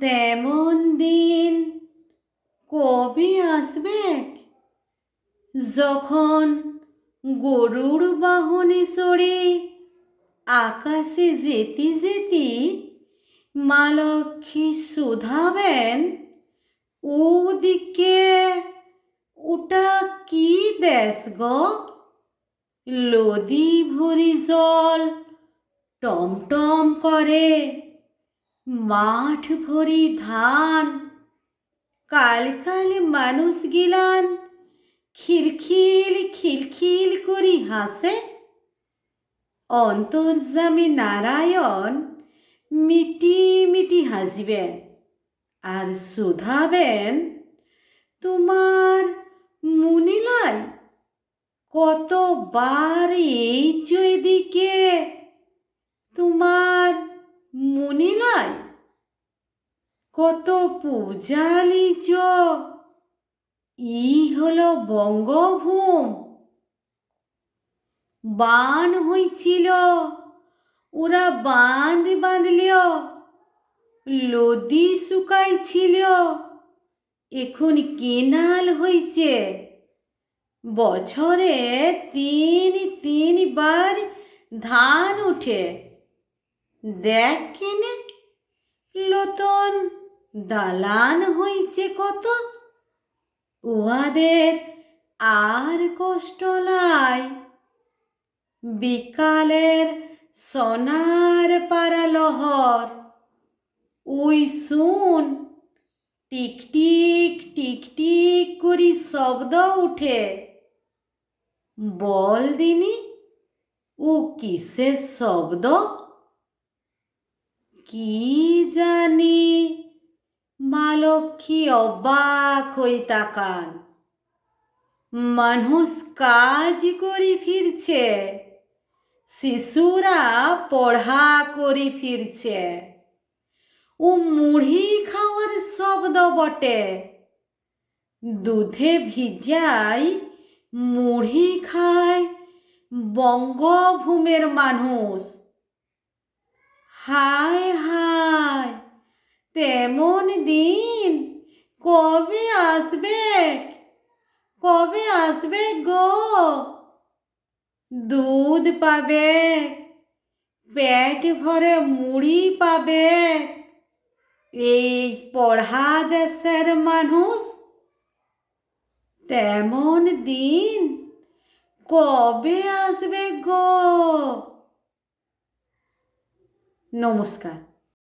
তেমন দিন কবে আসবে যখন গরুর বাহনে চড়ে আকাশে যেতে যেতে মা লক্ষ্মী শুধাবেন, ওদিকে ওটা কি দেশ গো? লদি ভরি জল টমটম করে। মাঠ ভরি ধান, কাল কাল মানুষ গিলান। খিলখিল খিলখিল করি হাসে। অন্তর্জামী নারায়ণ, মিটি মিটি হাসিবেন। আর শুধাবেন, তোমার মুনিলাই, কতবার এই দিকে কত পূজালিচ ই হলো বঙ্গভূম। বান হইছিল। ওরা বাঁধ বাঁধলিও লদি শুকাইছিল। এখন কেনাল হইছে। বছরে তিন তিনবার ধান উঠে। দেখ কেনে লতন দালান হইছে কত? উহাদের আর কষ্ট নাই। বিকালের সোনার পাড়া লহর। ওই শুন টিকটিক টিকটিক করি শব্দ উঠে। বল দিনি, ও কিসের শব্দ? কি জানি মা লক্ষ্মী অবাক হই তাকান। মানুষ কাজ করি ফিরছে, শিশুরা পড়া করি ফিরছে। ও মুড়ি খাওয়ার শব্দ বটে। দুধে ভিজাই মুড়ি খায় বঙ্গভূমের মানুষ। হায় হায় তেমন দিন কবে আসবে? কবে আসবে গো? দুধ পাবে, পেট ভরে মুড়ি পাবে। এই পড়া দেশের মানুষ তেমন দিন কবে আসবে গো? নমস্কার।